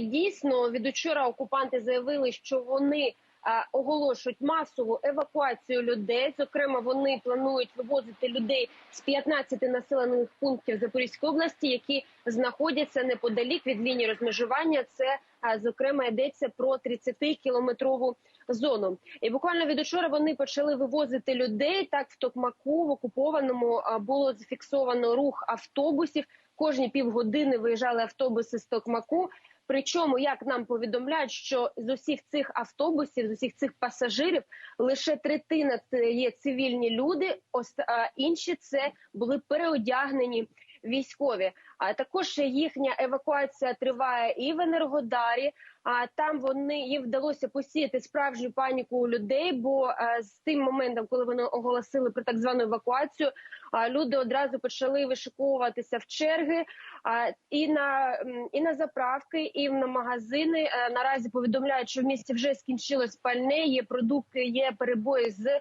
Дійсно, від учора окупанти заявили, що вони оголошують масову евакуацію людей. Зокрема, вони планують вивозити людей з 15 населених пунктів Запорізької області, які знаходяться неподалік від лінії розмежування. Це зокрема йдеться про 30 кілометрову зону. І буквально від учора вони почали вивозити людей. Так в Токмаку в окупованому було зафіксовано рух автобусів. Кожні півгодини виїжджали автобуси з Токмаку. Причому, як нам повідомляють, що з усіх цих автобусів, з усіх цих пасажирів, лише третина це є цивільні люди, інші це були переодягнені військові. А також їхня евакуація триває і в Енергодарі. А там вони їм вдалося посіяти справжню паніку у людей. Бо е, з тим моментом, коли вони оголосили про так звану евакуацію, люди одразу почали вишиковуватися в черги. І на і на заправки, і на магазини Е, наразі повідомляють, що в місті вже скінчилось пальне. Є продукти, є перебої з е,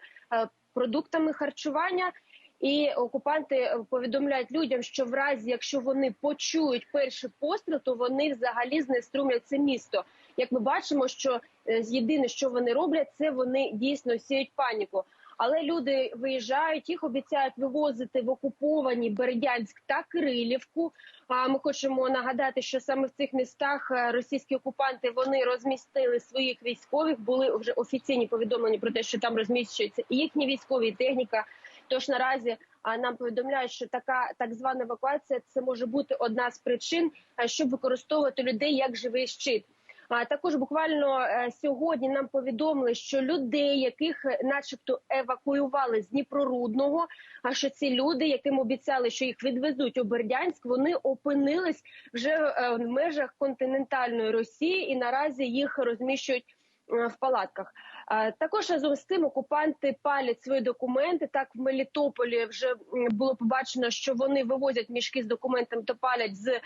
продуктами харчування. І окупанти е, повідомляють людям, що в разі, якщо вони почують перший постріл, то вони взагалі знеструмлять це місто. Як ми бачимо, що е, єдине, що вони роблять, це вони дійсно сіють паніку. Але люди виїжджають, їх обіцяють вивозити в окуповані Бердянськ та Кирилівку. А ми хочемо нагадати, що саме в цих містах е, російські окупанти вони розмістили своїх військових. Були вже офіційні повідомлення про те, що там розміщується їхні військові техніка. Тож наразі нам повідомляють, що така так звана евакуація це може бути одна з причин, щоб використовувати людей як живий щит. А також буквально е, сьогодні нам повідомили, що людей, яких е, начебто евакуювали з Дніпрорудного, а що ці люди, яким обіцяли, що їх відвезуть у Бердянськ, вони опинились вже е, в межах континентальної Росії і наразі їх розміщують е, в палатках. Е, Також разом з тим окупанти палять свої документи. Так в Мелітополі вже було побачено, що вони вивозять мішки з документами та палять з е,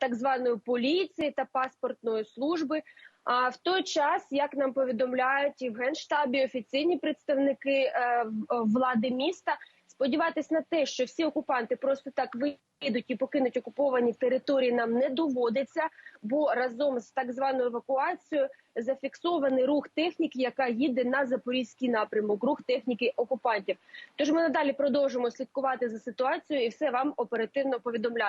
так званої поліції та паспортної служби. А в той час, як нам повідомляють і в генштабі офіційні представники е, влади міста, сподіватись на те, що всі окупанти просто так вийдуть і покинуть окуповані території, нам не доводиться. Бо разом з так званою евакуацією зафіксований рух техніки, яка їде на запорізький напрямок, рух техніки окупантів. Тож ми надалі продовжимо слідкувати за ситуацією і все вам оперативно повідомляти.